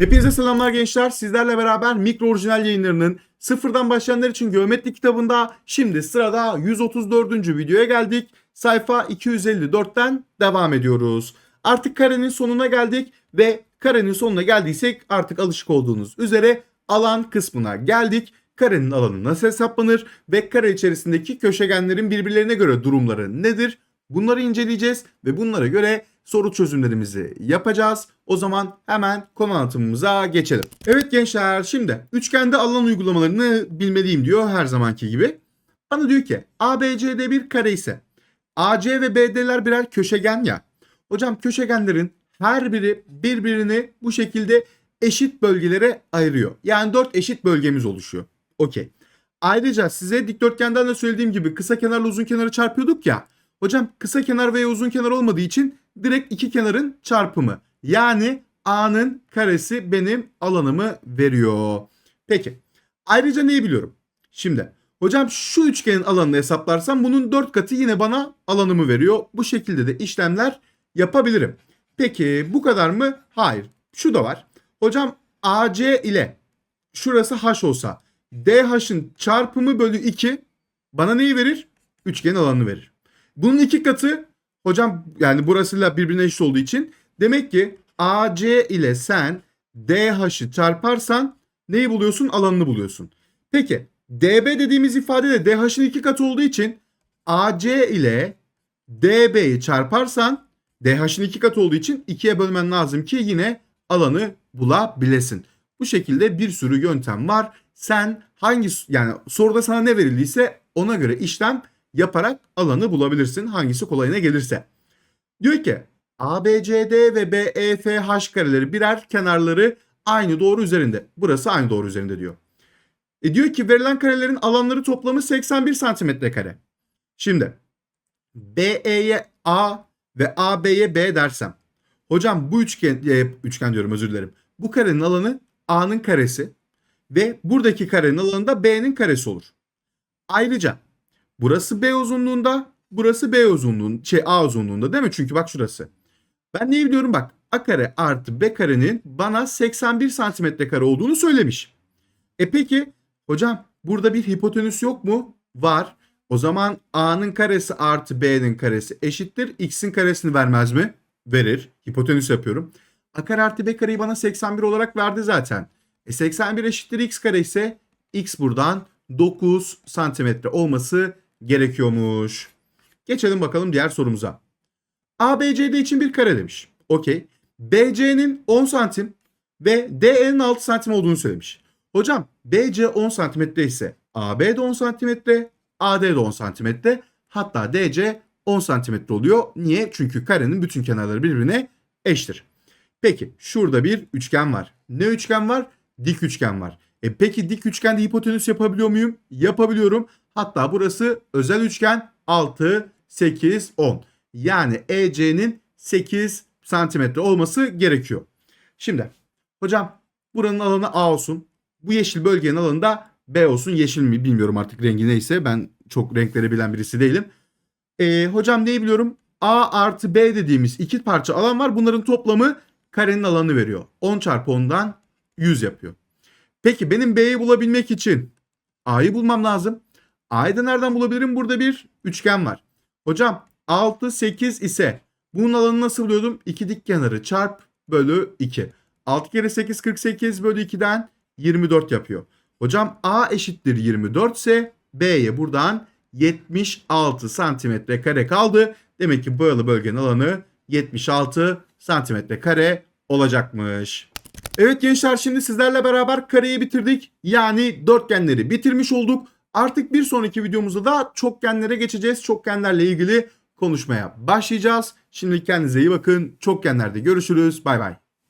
Hepinize selamlar gençler. Sizlerle beraber mikro orijinal yayınlarının sıfırdan başlayanlar için geometri kitabında şimdi sırada 134. videoya geldik. Sayfa 254'ten devam ediyoruz. Artık karenin sonuna geldik ve karenin sonuna geldiysek artık alışık olduğunuz üzere alan kısmına geldik. Karenin alanı nasıl hesaplanır ve kare içerisindeki köşegenlerin birbirlerine göre durumları nedir? Bunları inceleyeceğiz ve bunlara göre soru çözümlerimizi yapacağız. O zaman hemen konu anlatımımıza geçelim. Evet gençler şimdi üçgende alan uygulamalarını bilmeliyim diyor her zamanki gibi. Bana diyor ki ABCD bir kare ise AC ve BD'ler birer köşegen ya. Hocam köşegenlerin her biri birbirini bu şekilde eşit bölgelere ayırıyor. Yani 4 eşit bölgemiz oluşuyor. Okey. Ayrıca size dikdörtgenden de söylediğim gibi kısa kenarla uzun kenarı çarpıyorduk ya. Hocam kısa kenar veya uzun kenar olmadığı için direkt iki kenarın çarpımı. Yani A'nın karesi benim alanımı veriyor. Peki. Ayrıca neyi biliyorum? Şimdi hocam şu üçgenin alanını hesaplarsam bunun 4 katı yine bana alanımı veriyor. Bu şekilde de işlemler yapabilirim. Peki bu kadar mı? Hayır. Şu da var. Hocam AC ile şurası H olsa DH'ın çarpımı bölü 2 bana neyi verir? Üçgenin alanını verir. Bunun iki katı hocam yani burasıyla birbirine eşit olduğu için demek ki AC ile sen DH'ı çarparsan neyi buluyorsun? Alanını buluyorsun. Peki DB dediğimiz ifade de DH'ın iki katı olduğu için AC ile DB'yi çarparsan DH'ın iki katı olduğu için ikiye bölmen lazım ki yine alanı bulabilesin. Bu şekilde bir sürü yöntem var. Sen hangi yani soruda sana ne verildiyse ona göre işlem yaparak alanı bulabilirsin hangisi kolayına gelirse. Diyor ki ABCD ve BEFH kareleri birer kenarları aynı doğru üzerinde. Burası aynı doğru üzerinde diyor. E diyor ki verilen karelerin alanları toplamı 81 santimetre kare. Şimdi BE'ye A ve AB'ye B dersem. Hocam bu üçgen, e, üçgen diyorum özür dilerim. Bu karenin alanı A'nın karesi ve buradaki karenin alanı da B'nin karesi olur. Ayrıca burası B uzunluğunda, burası B uzunluğunda, şey A uzunluğunda değil mi? Çünkü bak şurası. Ben neyi biliyorum bak. A kare artı B karenin bana 81 santimetre kare olduğunu söylemiş. E peki hocam burada bir hipotenüs yok mu? Var. O zaman A'nın karesi artı B'nin karesi eşittir. X'in karesini vermez mi? Verir. Hipotenüs yapıyorum. A kare artı B kareyi bana 81 olarak verdi zaten. E 81 eşittir X kare ise X buradan 9 santimetre olması gerekiyormuş. Geçelim bakalım diğer sorumuza. ABCD için bir kare demiş. Okey. BC'nin 10 santim ve DE'nin 6 santim olduğunu söylemiş. Hocam BC 10 santimetre ise AB de 10 santimetre, AD de 10 santimetre, hatta DC 10 santimetre oluyor. Niye? Çünkü karenin bütün kenarları birbirine eşittir. Peki şurada bir üçgen var. Ne üçgen var? Dik üçgen var. E peki dik üçgende hipotenüs yapabiliyor muyum? Yapabiliyorum. Hatta burası özel üçgen 6, 8, 10. Yani EC'nin 8 santimetre olması gerekiyor. Şimdi hocam buranın alanı A olsun. Bu yeşil bölgenin alanı da B olsun. Yeşil mi bilmiyorum artık rengi neyse. Ben çok renkleri bilen birisi değilim. E, hocam neyi biliyorum? A artı B dediğimiz iki parça alan var. Bunların toplamı karenin alanı veriyor. 10 çarpı 10'dan 100 yapıyor. Peki benim B'yi bulabilmek için A'yı bulmam lazım. A'yı da nereden bulabilirim? Burada bir üçgen var. Hocam 6, 8 ise bunun alanını nasıl buluyordum? 2 dik kenarı çarp bölü 2. 6 kere 8 48 bölü 2'den 24 yapıyor. Hocam A eşittir 24 ise B'ye buradan 76 santimetre kare kaldı. Demek ki boyalı bölgenin alanı 76 santimetre kare olacakmış. Evet gençler şimdi sizlerle beraber kareyi bitirdik. Yani dörtgenleri bitirmiş olduk. Artık bir sonraki videomuzda da çokgenlere geçeceğiz. Çokgenlerle ilgili konuşmaya başlayacağız. Şimdi kendinize iyi bakın. Çokgenlerde görüşürüz. Bay bay.